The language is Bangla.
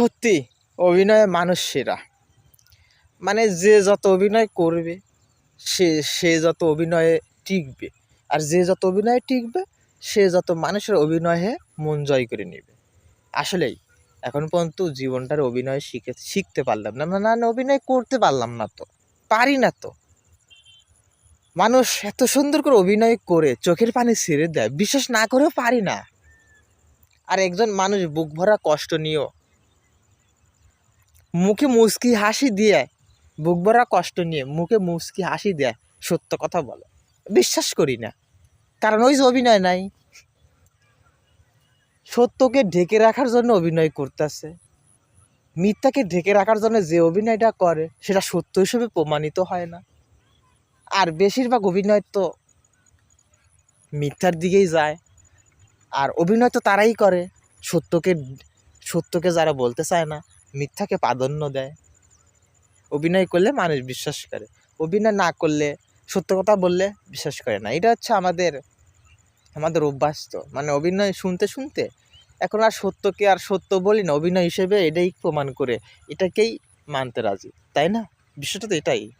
সত্যি অভিনয়ে মানুষ সেরা। মানে যে যত অভিনয় করবে, সে সে যত অভিনয়ে টিকবে, আর যে যত অভিনয়ে টিকবে, সে যত মানুষের অভিনয়ে মন জয় করে নেবে। আসলেই, এখন পর্যন্ত জীবনটার অভিনয় শিখে, শিখতে পারলাম না। না না অভিনয় করতে পারলাম না তো, পারি না তো। মানুষ এত সুন্দর করে অভিনয় করে, চোখের পানি ছেড়ে দেয়, বিশ্বাস না করেও পারি না। আর একজন মানুষ বুক ভরা কষ্ট নিয়েও মুখে মুচকি হাসি দিয়ে, বুক ভরা কষ্ট নিয়ে মুখে মুচকি হাসি দেয় সত্য কথা বলে। বিশ্বাস করি না, কারণ ওই যে অভিনয় নাই। সত্যকে ঢেকে রাখার জন্য অভিনয় করতেছে। মিথ্যাকে ঢেকে রাখার জন্য যে অভিনয়টা করে, সেটা সত্য হিসেবে প্রমাণিত হয় না। আর বেশিরভাগ অভিনয় তো মিথ্যার দিকেই যায়। আর অভিনয় তো তারাই করে, সত্যকে সত্যকে যারা বলতে চায় না মিথ্যাকে প্রাধান্য দেয়। অভিনয় করলে মানুষ বিশ্বাস করে। অভিনয় না করলে, সত্য কথা বললে বিশ্বাস করে না। এটা হচ্ছে আমাদের আমাদের অভ্যাস তো। মানে অভিনয় শুনতে শুনতে, এখন আর সত্যকে আর সত্য বলি না। অভিনয় হিসেবে এটাই প্রমাণ করে, এটাকেই মানতে রাজি। তাই না? বিষয়টা তো এটাই।